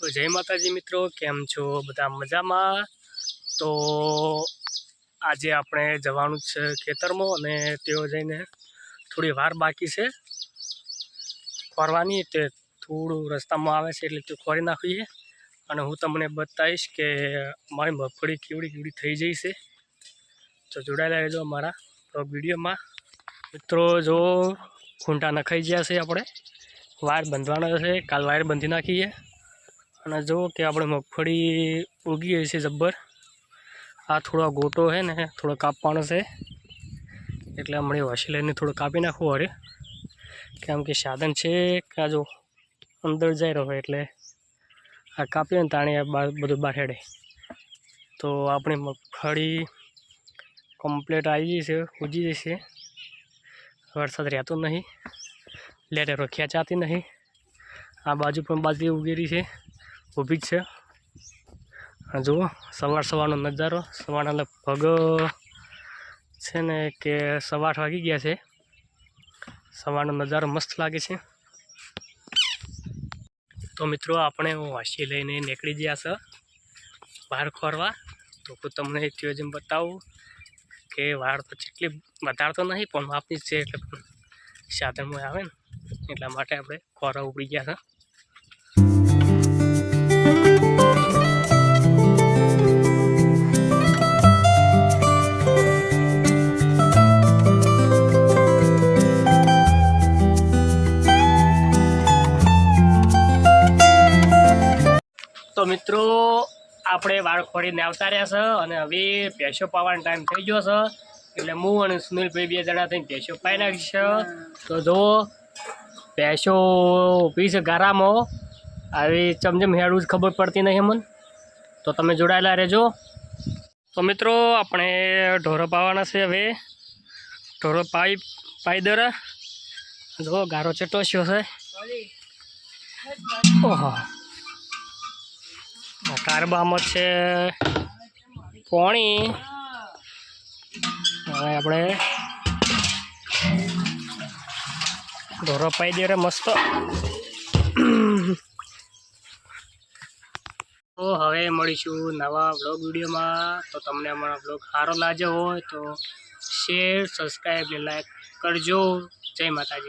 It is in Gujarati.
તો જય માતાજી મિત્રો, કેમ છો? બધા મજામાં? તો આજે આપણે જવાનું છે ખેતરમાં અને તેઓ જઈને થોડી વાર બાકી છે. ખોરવાની તે થોડું રસ્તામાં આવે છે એટલે તે ખોરી નાખીએ. અને હું તમને બતાવીશ કે મારી મગફળી કેવડી કેવડી થઈ જઈ છે. તો જોડાયેલા રહેજો અમારા બ્લોગ વિડીયોમાં. મિત્રો, જો ખૂંટા નખાઈ ગયા છે આપણે, વાયર બંધવાના છે, કાલ વાયર બાંધી નાખીએ. અને જુઓ કે આપણે મગફળી ઉગી ગઈ છે જબ્બર. આ થોડો ગોટો છે ને, થોડો કાપવાનો છે. એટલે હમણાં વાસી લઈને થોડું કાપી નાખવું અરે કેમ કે સાધન છે કે જો અંદર જઈ રહ્યો એટલે આ કાપીએ ને તાણે બધું બહાર તો આપણી મગફળી કમ્પ્લીટ આવી જશે ગઈ છે. વરસાદ રહેતો નહીં. લેટેરો ખેંચાતી નહીં. આ બાજુ પણ બાજરી ઉગેરી છે. ઊભી જ છે. જુઓ, સવાર સવારનો નજારો. સવારના પગ છે ને કે સવાર વાગી ગયા છે. સવારનો નજારો મસ્ત લાગે છે. તો મિત્રો, આપણે હું વાંસી લઈને નીકળી ગયા છે બહાર ખોરવા. તો હું તમને એક જેમ બતાવું કે વાળ તો જેટલી વધારે તો નહીં, પણ માપની છે એટલે સાધનમાં આવે ને, એટલા માટે આપણે ખોરા ઉપડી ગયા છે. તો મિત્રો, આપણે વાળ ખોડીને આવતા રહ્યા છે અને હવે ભેંસો પાવાનો ટાઈમ થઈ ગયો છે. એટલે હું અને સુનિલભાઈ બે જણા થઈને ભેંસો પાઈ નાખીશ. તો જુઓ ભેંસો ઊભી છે ગારામાં. આવી ચમચમ હેડું જ ખબર પડતી નહીં મને તો તમે જોડાયેલા રહેજો. તો મિત્રો, આપણે ઢોરો પાવાના છે હવે. ઢોરો પાઈ પાઈ દરા જુઓ ગારો ચટોસ્યો છે. ઓહો. કારબામાં છે પોણી. હવે આપણે ઢોરો પાઈ દે રે મસ્ત. તો હવે મળીશું નવા બ્લોગ વિડીયોમાં. તો તમને અમારો બ્લોગ સારો લાગ્યો હોય તો શેર સબસ્ક્રાઈબ ને લાઈક કરજો. જય માતાજી.